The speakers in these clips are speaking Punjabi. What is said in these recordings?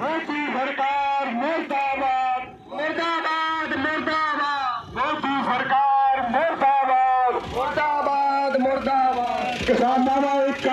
ਮੋਦੀ ਸਰਕਾਰ ਮੁਰਦਾਬਾਦ। ਮੁਰਦਾਬਾਦ ਮੁਰਦਾਬਾਦ। ਮੋਦੀ ਸਰਕਾਰ ਮੁਰਦਾਬਾਦ। ਮੁਰਦਾਬਾਦ ਮੁਰਦਾਬਾਦ। ਕਿਸਾਨਾਂ ਦਾ ਏਕਾ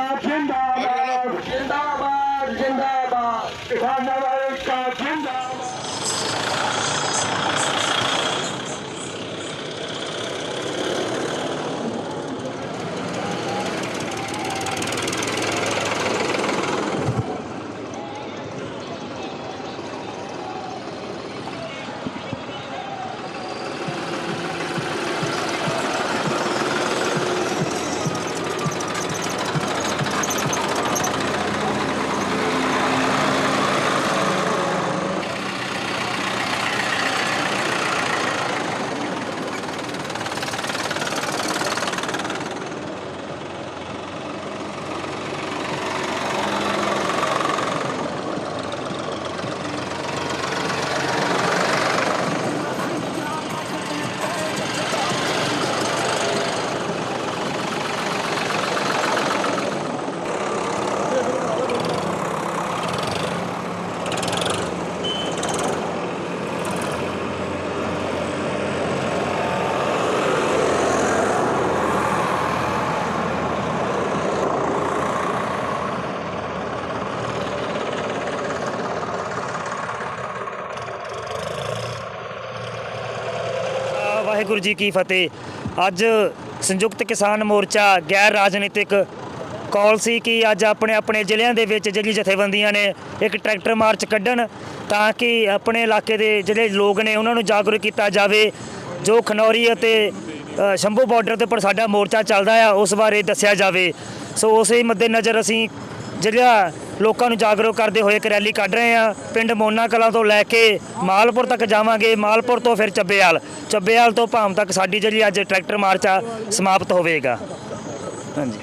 ਵਾਹਿਗੁਰੂ ਜੀ ਕੀ ਫਤਿਹ। ਅੱਜ ਸੰਯੁਕਤ ਕਿਸਾਨ ਮੋਰਚਾ ਗੈਰ ਰਾਜਨੀਤਿਕ ਕਾਲ ਸੀ ਕਿ ਅੱਜ ਆਪਣੇ ਆਪਣੇ ਜ਼ਿਲ੍ਹਿਆਂ ਦੇ ਵਿੱਚ ਜਿਹੜੀ ਜਥੇਬੰਦੀਆਂ ਨੇ ਇੱਕ ਟਰੈਕਟਰ ਮਾਰਚ ਕੱਢਣ ਤਾਂ ਕਿ ਆਪਣੇ ਇਲਾਕੇ ਦੇ ਜਿਹੜੇ ਲੋਕ ਨੇ ਉਹਨਾਂ ਨੂੰ ਜਾਗਰੂਕ ਕੀਤਾ ਜਾਵੇ। ਜੋ ਖਨੌਰੀ ਅਤੇ ਸ਼ੰਭੂ ਬਾਰਡਰ ਦੇ ਉੱਪਰ ਸਾਡਾ ਮੋਰਚਾ ਚੱਲਦਾ ਆ, ਉਸ ਬਾਰੇ ਦੱਸਿਆ ਜਾਵੇ। ਸੋ ਉਸੇ ਮੱਦੇ ਨਜ਼ਰ ਅਸੀਂ ਜਿਹੜਾ ਲੋਕਾਂ ਨੂੰ ਜਾਗਰੂਕ ਕਰਦੇ ਹੋਏ ਇੱਕ ਰੈਲੀ ਕੱਢ ਰਹੇ ਆ ਪਿੰਡ ਮੋਨਾ ਕਲਾਂ ਤੋਂ ਲੈ ਕੇ ਮਾਲਪੁਰ ਤੱਕ ਜਾਵਾਂਗੇ। ਮਾਲਪੁਰ ਤੋਂ ਫਿਰ ਚੱਬੇਵਾਲ ਚੱਬੇਵਾਲ ਤੋਂ ਭਾਮ ਤੱਕ ਸਾਡੀ ਜਿਹੜੀ ਅੱਜ ਟਰੈਕਟਰ ਮਾਰਚ ਆ, ਸਮਾਪਤ ਹੋਵੇਗਾ। ਹਾਂਜੀ।